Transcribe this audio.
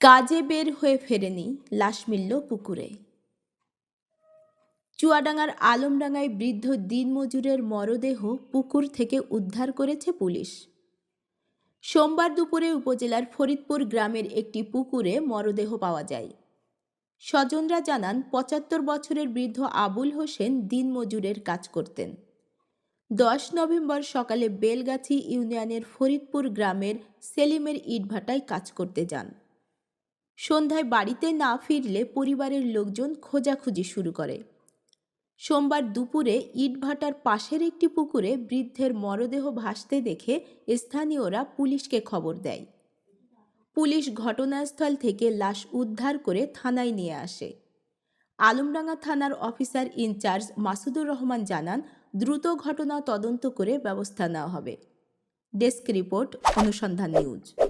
কাজে বের হয়ে ফেরেনি লাশ মিলল পুকুরে। চুয়াডাঙ্গার আলমডাঙ্গায় বৃদ্ধ দিনমজুরের মরদেহ পুকুর থেকে উদ্ধার করেছে পুলিশ। সোমবার দুপুরে উপজেলার ফরিদপুর গ্রামের একটি পুকুরে মরদেহ পাওয়া যায়। স্বজনরা জানান, পঁচাত্তর বছরের বৃদ্ধ আবুল হোসেন দিনমজুরের কাজ করতেন। দশ নভেম্বর সকালে বেলগাছি ইউনিয়নের ফরিদপুর গ্রামের সেলিমের ইটভাটায় কাজ করতে যান। সন্ধ্যায় বাড়িতে না ফিরলে পরিবারের লোকজন খোঁজাখুঁজি শুরু করে। সোমবার দুপুরে ইটভাটার পাশের একটি পুকুরে বৃদ্ধের মরদেহ ভাসতে দেখে স্থানীয়রা পুলিশকে খবর দেয়। পুলিশ ঘটনাস্থল থেকে লাশ উদ্ধার করে থানায় নিয়ে আসে। আলমডাঙ্গা থানার অফিসার ইনচার্জ মাসুদুর রহমান জানান, দ্রুত ঘটনা তদন্ত করে ব্যবস্থা নেওয়া হবে। Desk report, Anusandhan News.